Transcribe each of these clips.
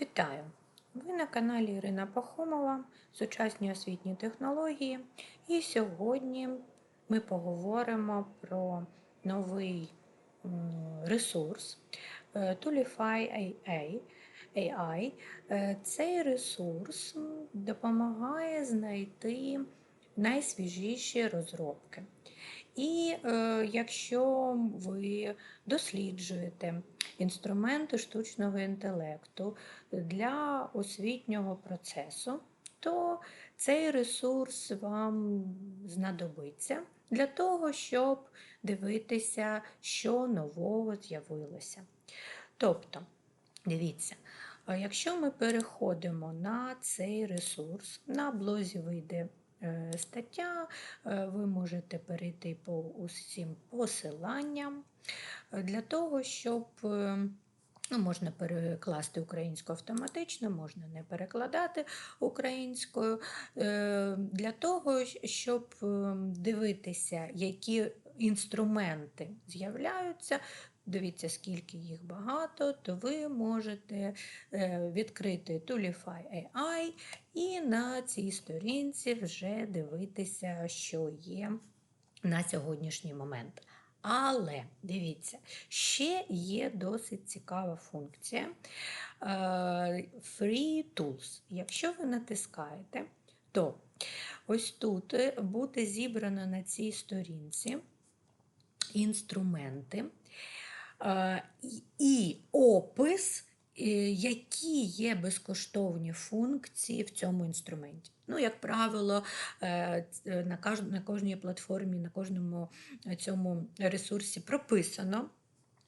Вітаю! Ви на каналі Ірина Пахомова, сучасні освітні технології. І сьогодні ми поговоримо про новий ресурс е, Toolify AI. AI. Е, Цей ресурс допомагає знайти найсвіжіші розробки. І е, якщо ви досліджуєте інструменти штучного інтелекту для освітнього процесу, то цей ресурс вам знадобиться для того, щоб дивитися, що нового з'явилося. Тобто, дивіться, якщо ми переходимо на цей ресурс, на блозі вийде стаття, е, ви можете перейти по усім посиланням е, для того, щоб е, Ну, можна перекласти українською автоматично, можна не перекладати українською. Е, Для того, щоб е, дивитися, які інструменти з'являються, дивіться, скільки їх багато, то ви можете е, відкрити Toolify AI і на цій сторінці вже дивитися, що є на сьогоднішній момент. Але дивіться, ще є досить цікава функція е, Free Tools. Якщо ви натискаєте, то ось тут буде зібрано на цій сторінці інструменти е, і- опис, е, які є безкоштовні функції в цьому інструменті. Ну, як правило, е, кож- на кожній платформі, на кожному цьому ресурсі прописано.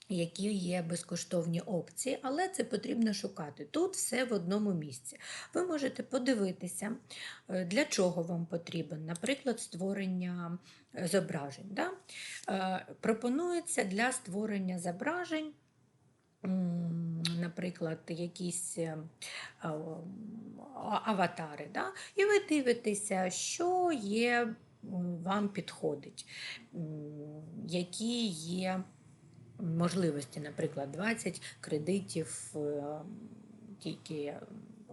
Які є безкоштовні опції, але це потрібно шукати. Тут все в одному місці. Ви можете подивитися, е, для чого вам потрібен, наприклад, створення е, зображень. Да? Е, Пропонується для створення зображень, наприклад, якісь аватари. Да? І ви дивитеся, що є вам підходить, які є можливості, наприклад, 20 кредитів е, тільки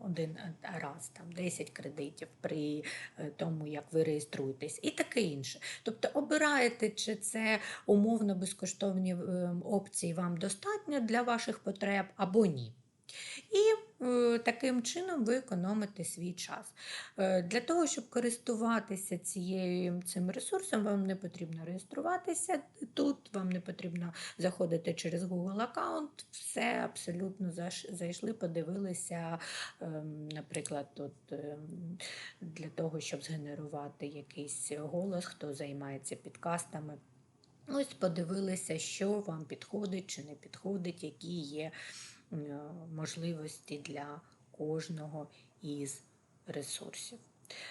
один раз, там 10 кредитів при е, тому, як ви реєструєтесь, і таке інше. Тобто обираєте, чи це умовно безкоштовні е, опції вам достатньо для ваших потреб або ні. І е, таким чином ви економите свій час. Е, Для того, щоб користуватися цією, цим ресурсом, вам не потрібно реєструватися тут, вам не потрібно заходити через Google аккаунт. Все абсолютно зайшли, подивилися, ем, наприклад, тут ем, для того, щоб згенерувати якийсь голос, хто займається підкастами. Ось подивилися, що вам підходить чи не підходить, які є можливості для кожного із ресурсів.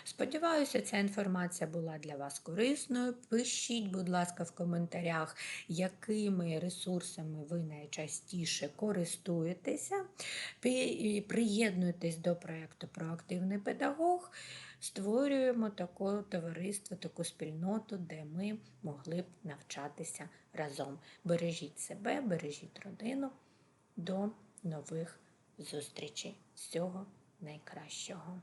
Сподіваюся, ця інформація була для вас корисною. Пишіть, будь ласка, в коментарях, якими ресурсами ви найчастіше користуєтеся. Приєднуйтесь до проєкту Проактивний педагог. Створюємо таке товариство, таку спільноту, де ми могли б навчатися разом. Бережіть себе, бережіть родину. До нових зустрічей. Всього найкращого.